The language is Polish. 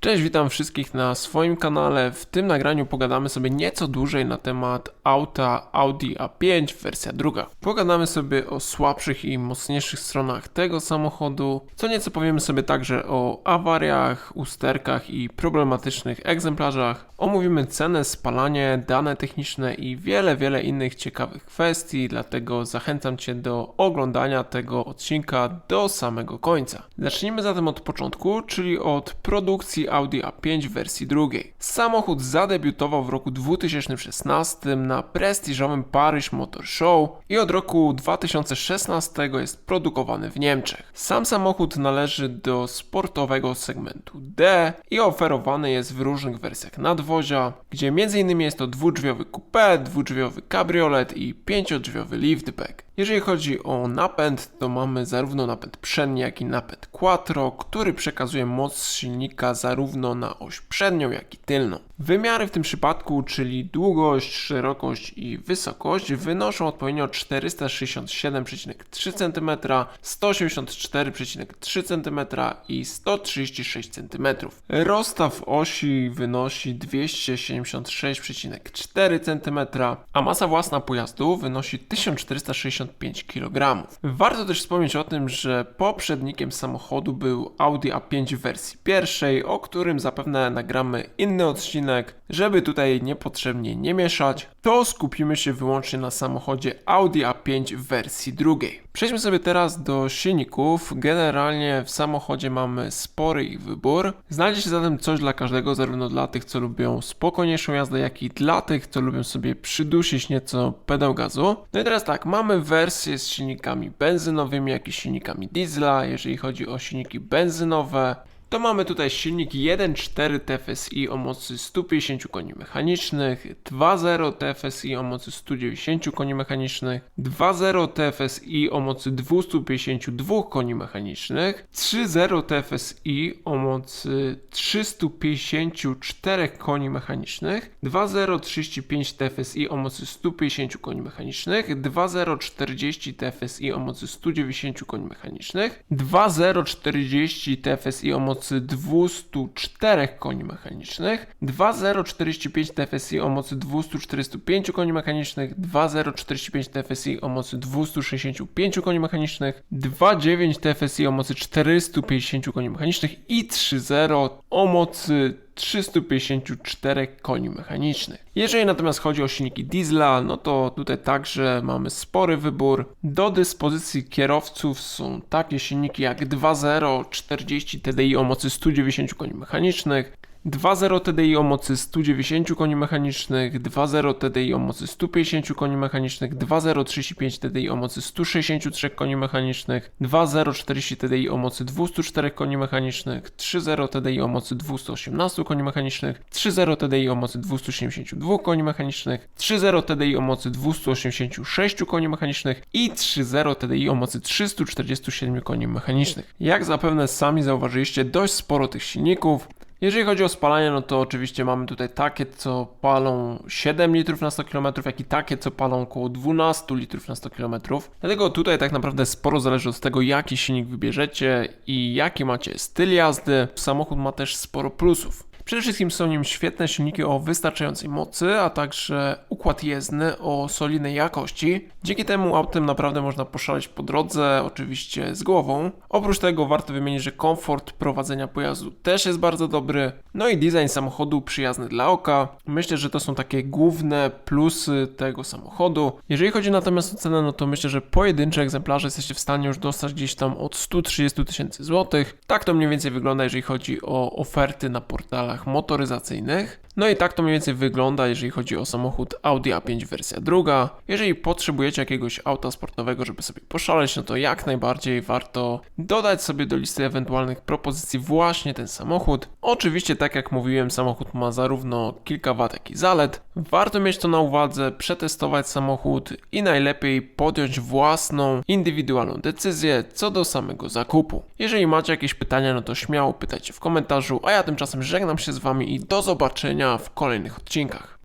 Cześć, witam wszystkich na swoim kanale. W tym nagraniu pogadamy sobie nieco dłużej na temat auta Audi A5 wersja druga. Pogadamy sobie o słabszych i mocniejszych stronach tego samochodu. Co nieco powiemy sobie także o awariach, usterkach i problematycznych egzemplarzach. Omówimy cenę, spalanie, dane techniczne i wiele, wiele innych ciekawych kwestii, dlatego zachęcam Cię do oglądania tego odcinka do samego końca. Zacznijmy zatem od początku, czyli od produkcji Audi A5 w wersji drugiej. Samochód zadebiutował w roku 2016 na prestiżowym Paris Motor Show i od roku 2016 jest produkowany w Niemczech. Sam samochód należy do sportowego segmentu D i oferowany jest w różnych wersjach nadwozia, gdzie m.in. jest to dwudrzwiowy coupé, dwudrzwiowy kabriolet i pięciodrzwiowy liftback. Jeżeli chodzi o napęd, to mamy zarówno napęd przedni, jak i napęd quattro, który przekazuje moc silnika zarówno na oś przednią, jak i tylną. Wymiary w tym przypadku, czyli długość, szerokość i wysokość, wynoszą odpowiednio 467,3 cm, 184,3 cm i 136 cm. Rozstaw osi wynosi 276,4 cm, a masa własna pojazdu wynosi 1465 kg. Warto też wspomnieć o tym, że poprzednikiem samochodu był Audi A5 w wersji pierwszej, o którym zapewne nagramy inny odcinek, żeby tutaj niepotrzebnie nie mieszać, to skupimy się wyłącznie na samochodzie Audi A5 w wersji drugiej. Przejdźmy sobie teraz do silników. Generalnie w samochodzie mamy spory ich wybór. Znajdzie się zatem coś dla każdego, zarówno dla tych, co lubią spokojniejszą jazdę, jak i dla tych, co lubią sobie przydusić nieco pedał gazu. No i teraz tak, mamy wersję z silnikami benzynowymi, jak i silnikami diesla. Jeżeli chodzi o silniki benzynowe, to mamy tutaj silnik 1.4 TFSI o mocy 150 koni mechanicznych, 2.0 TFSI o mocy 190 koni mechanicznych, 2.0 TFSI o mocy 252 koni mechanicznych, 3.0 TFSI o mocy 354 koni mechanicznych, 2.0 35 TFSI o mocy 150 koni mechanicznych, 2.0 40 TFSI o mocy 190 koni mechanicznych, 2.0 40 TFSI o mocy 204 koni mechanicznych, 2.045 TFSI o mocy 245 koni mechanicznych, 2.045 TFSI o mocy 265 koni mechanicznych, 2.9 TFSI o mocy 450 koni mechanicznych i 3.0 o mocy 354 koni mechanicznych. Jeżeli natomiast chodzi o silniki diesla, no to tutaj także mamy spory wybór. Do dyspozycji kierowców są takie silniki jak 2.0 40 TDI o mocy 190 koni mechanicznych, 2.0 TDI o mocy 190 koni mechanicznych, 2.0 TDI o mocy 150 koni mechanicznych, 2.0 35 TDI o mocy 163 koni mechanicznych, 2.0 40 TDI o mocy 204 koni mechanicznych, 3.0 TDI o mocy 218 koni mechanicznych, 3.0 TDI o mocy 272 koni mechanicznych, 3.0 TDI o mocy 286 koni mechanicznych i 3.0 TDI o mocy 347 koni mechanicznych. Jak zapewne sami zauważyliście, dość sporo tych silników. Jeżeli chodzi o spalanie, no to oczywiście mamy tutaj takie, co palą 7 litrów na 100 km, jak i takie, co palą około 12 litrów na 100 km. Dlatego tutaj tak naprawdę sporo zależy od tego, jaki silnik wybierzecie i jaki macie styl jazdy. Samochód ma też sporo plusów. Przede wszystkim są nim świetne silniki o wystarczającej mocy, a także układ jezdny o solidnej jakości. Dzięki temu autem naprawdę można poszaleć po drodze, oczywiście z głową. Oprócz tego warto wymienić, że komfort prowadzenia pojazdu też jest bardzo dobry. No i design samochodu przyjazny dla oka. Myślę, że to są takie główne plusy tego samochodu. Jeżeli chodzi natomiast o cenę, no to myślę, że pojedyncze egzemplarze jesteście w stanie już dostać gdzieś tam od 130 tysięcy złotych. Tak to mniej więcej wygląda, jeżeli chodzi o oferty na portalach motoryzacyjnych. No i tak to mniej więcej wygląda, jeżeli chodzi o samochód Audi A5 wersja druga. Jeżeli potrzebujecie jakiegoś auta sportowego, żeby sobie poszaleć, no to jak najbardziej warto dodać sobie do listy ewentualnych propozycji właśnie ten samochód. Oczywiście, tak jak mówiłem, samochód ma zarówno kilka wad, jak i zalet. Warto mieć to na uwadze, przetestować samochód i najlepiej podjąć własną, indywidualną decyzję co do samego zakupu. Jeżeli macie jakieś pytania, no to śmiało pytajcie w komentarzu, a ja tymczasem żegnam się z Wami i do w kolejnych odcinkach.